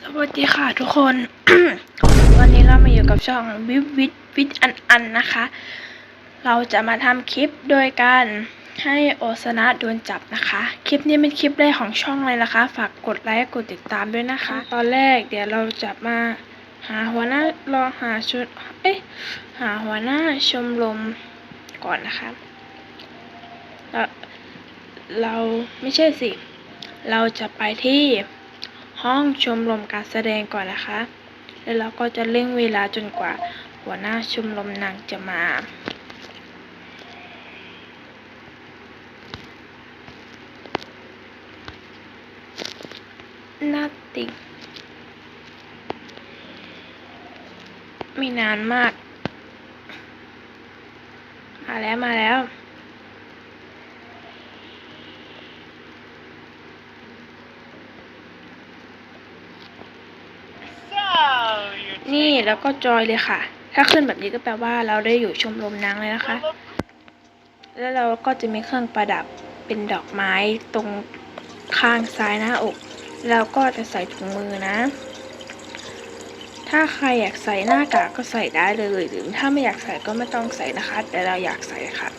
สวัสดีค่ะทุกคน วันนี้เรามาอยู่กับช่องวิววิทวิทอันอันนะคะ เราจะมาทำคลิปโดยการให้โอสนะโดนจับนะคะ คลิปนี้เป็นคลิปแรกของช่องเลยนะคะ ฝากกดไลค์กดติดตามด้วยนะคะ ตอนแรกเดี๋ยวเราจะมาหาหัวหน้ารอหาชุดเอ๊ะหาหัวหน้าชมรมก่อนนะคะเราเราไม่ใช่สิ เราจะไปที่ ห้องชมรมการแสดงก่อนนะคะ แล้วเราก็จะเร่งเวลาจนกว่าหัวหน้าชมรมนางจะมาน่าติงไม่นานมาก มาแล้วมาแล้ว นี่แล้วก็จอยเลยค่ะ ถ้าขึ้นแบบนี้ก็แปลว่าเราได้อยู่ชมรมนางเลยนะคะ แล้วเราก็จะมีเครื่องประดับเป็นดอกไม้ตรงข้างซ้ายหน้าอกแล้วก็จะใส่ถุงมือนะ ถ้าใครอยากใส่หน้ากากก็ใส่ได้เลย หรือถ้าไม่อยากใส่ก็ไม่ต้องใส่นะคะ แต่เราอยากใส่ค่ะ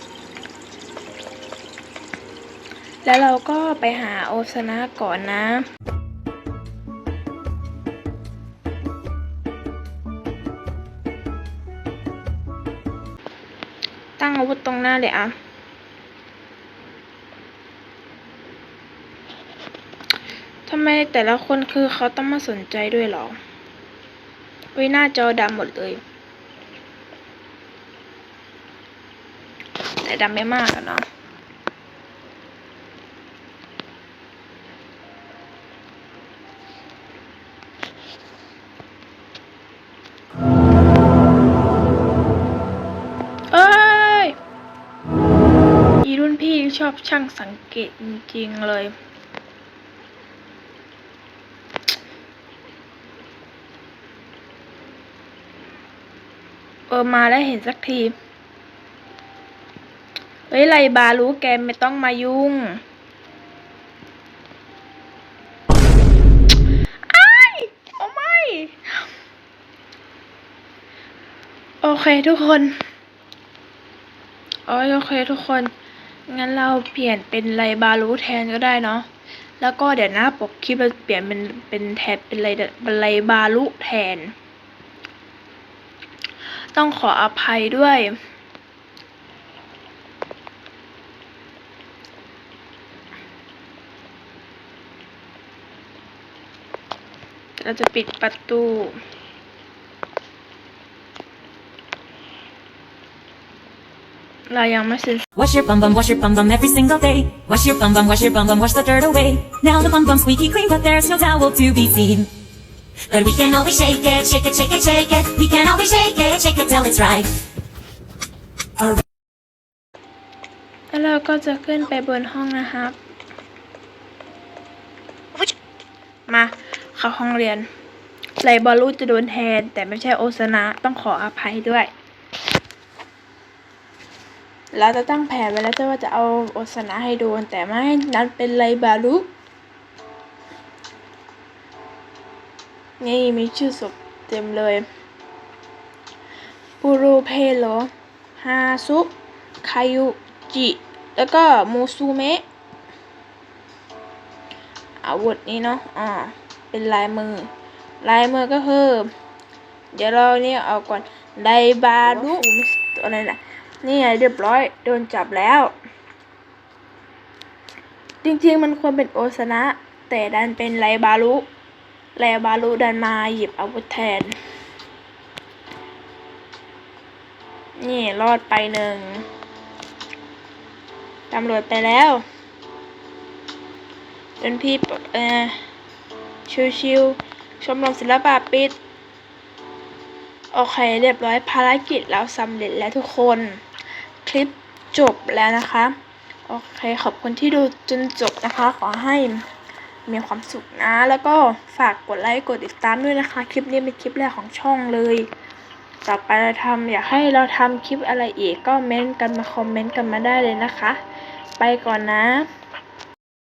แล้วเราก็ไปหาโอซนะก่อนนะ ตั้งอาวุธตรงหน้าเลยอะ ทำไมแต่ละคนคือเขาต้องมาสนใจด้วยหรอวิหน้าจอดำหมดเลย แต่ดำไม่มากอะเนาะ พี่ชอบช่างสังเกตจริงๆเลย เออมาแล้วเห็นสักทีเฮ้ยไรบารู้แกไม่ต้องมายุ่งอ้โอ้ไม่โอเคทุกคน โอเคโอเคทุกคน งั้นเราเปลี่ยนเป็นไรบารูแทนก็ได้เนาะ แล้วก็เดี๋ยวหน้าปกคลิปเราเปลี่ยนเป็นเป็นแทนเป็นไรเป็นไรบารุแทน ต้องขออภัยด้วย เราจะปิดประตูเรายังไม่เซ็น your bum bum, wash your bum bum every single day. Wash your bum bum, wash your bum bum, wash the dirt away. Now the bum bum squeaky clean, but there's no towel to be seen. But we can always shake it, shake it, shake it, shake it. We can always shake it, shake it till it's right. แล้วเราก็จะขึ้นไปบนห้องนะครับ มาเข้าห้องเรียนไลบอลลูจะโดนแทน แต่ไม่ใช่โอซานะต้องขออภัยด้วย เราจะตั้งแผนไว้แล้วจะว่าจะเอาโอซานะให้โดน แต่ไม่นั้นเป็นไลบาลุนี่มีชื่อศพเต็มเลยปูรูเพโลฮาซุคายุจิ แล้วก็มูซูเมะอาวุธนี้เนาะ อ่า เป็นลายมือ ลายมือก็คือ เดี๋ยวเราเนี่ยเอาก่อนไดบารุอะไรนะ นี่ไงเรียบร้อย โดนจับแล้ว จริงๆมันควรเป็นโอซานะ แต่ดันเป็นไลบารุไลบารุดันมาหยิบอาวุธแทน นี่รอดไปหนึ่งตำรวจไปแล้วเป็นพี่เออชิวๆชมรมศิลปะปิด โอเค เรียบร้อยภารกิจเราสำเร็จแล้วทุกคน คลิปจบแล้วนะคะ โอเคขอบคุณที่ดูจนจบนะคะ ขอให้มีความสุขนะ แล้วก็ฝากกดไลค์กดติดตามด้วยนะคะ คลิปนี้เป็นคลิปแรกของช่องเลย ต่อไปเราทำอยากให้เราทำคลิปอะไรอีกก็เม้นต์กันมาคอมเมนต์กันมาได้เลยนะคะ ไปก่อนนะ